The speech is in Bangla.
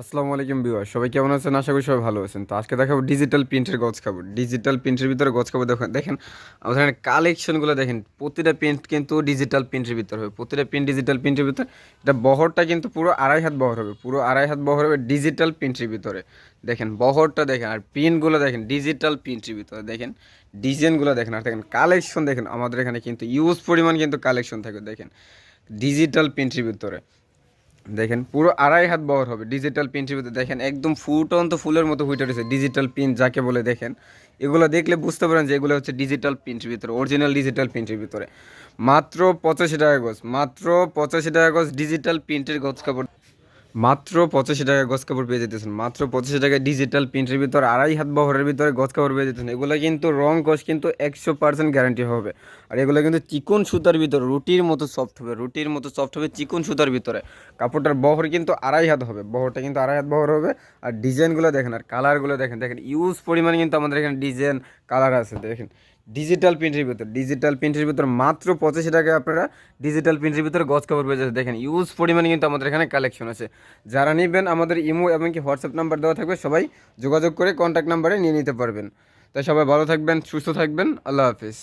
আসসালামু আলাইকুম বিওয়ার সবাই কেমন আছেন? আশা করি সবাই ভালো আছেন। তো আজকে দেখাবো ডিজিটাল প্রিন্টের গজ খাবার ডিজিটাল প্রিন্টের ভিতরে গজ খাবার দেখেন দেখেন, আমাদের কালেকশনগুলো দেখেন, প্রতিটা প্রিন্ট কিন্তু ডিজিটাল প্রিন্টের ভিতরে হবে। প্রতিটা প্রিন্ট ডিজিটাল প্রিন্টের ভিতরে, এটা বহরটা কিন্তু পুরো আড়াই হাত বহর হবে। পুরো আড়াই হাত বহর হবে ডিজিটাল প্রিন্টের ভিতরে। দেখেন, বহরটা দেখেন, আর প্রিন্টগুলো দেখেন ডিজিটাল প্রিন্টের ভিতরে। দেখেন, ডিজাইনগুলো দেখেন, আর দেখেন কালেকশন দেখেন, আমাদের এখানে কিন্তু ইউজ পরিমাণ কিন্তু কালেকশন থাকে। দেখেন ডিজিটাল প্রিন্টের ভিতরে। দেখেন, পুরো আড়াই হাত বহর হবে। ডিজিটাল প্রিন্টের ভিতরে দেখেন, একদম ফুটন্ত ফুলের মতো হুইটে রয়েছে ডিজিটাল প্রিন্ট যাকে বলে দেখেন, এগুলো দেখলে বুঝতে পারেন যে এগুলো হচ্ছে ডিজিটাল প্রিন্টের ভিতরে অরিজিনাল ডিজিটাল প্রিন্টের ভিতরে। মাত্র পঁচাশি টাকা গজ, মাত্র পঁচাশি টাকা গজ ডিজিটাল প্রিন্টের গজ কাপড়। মাত্র পঁচাশি টাকা গজ কাপড় পেয়ে যেতেছেন। মাত্র পঁচাশি টাকায় ডিজিটাল প্রিন্টের ভিতরে, আড়াই হাত বহরের ভিতরে গজ কাপড় পেয়ে যেতেছেন। এগুলো কিন্তু রং গজ কিন্তু একশো পার্সেন্ট গ্যারান্টি হবে। আর এগুলো কিন্তু চিকন সুতার ভিতরে, রুটির মতো সফট হবে, রুটির মতো সফট হবে চিকন সুতার ভিতরে। কাপড়টার বহর কিন্তু আড়াই হাত হবে, বহরটা কিন্তু আড়াই হাত বহর হবে। আর ডিজাইনগুলো দেখেন, আর কালারগুলো দেখেন দেখেন ইউজ পরিমাণে কিন্তু আমাদের এখানে ডিজাইন কালার আছে, দেখেন। ডিজিটাল প্রিন্টের ভিতর ডিজিটাল প্রিন্টের ভিতর মাত্র পঁচাশি টাকায় আপনারা ডিজিটাল প্রিন্টের ভিতরে গজ কাপড় পেয়ে যাচ্ছে দেখেন ইউজ পরিমাণে কিন্তু আমাদের এখানে কালেকশন আছে। যারা নেবেন আমাদের ইমো এবং কি হোয়াটসঅ্যাপ নাম্বার দেওয়া থাকবে, সবাই যোগাযোগ করে কন্ট্যাক্ট নাম্বারে নিয়ে নিতে পারবেন। তাই সবাই ভালো থাকবেন, সুস্থ থাকবেন, আল্লাহ হাফিজ।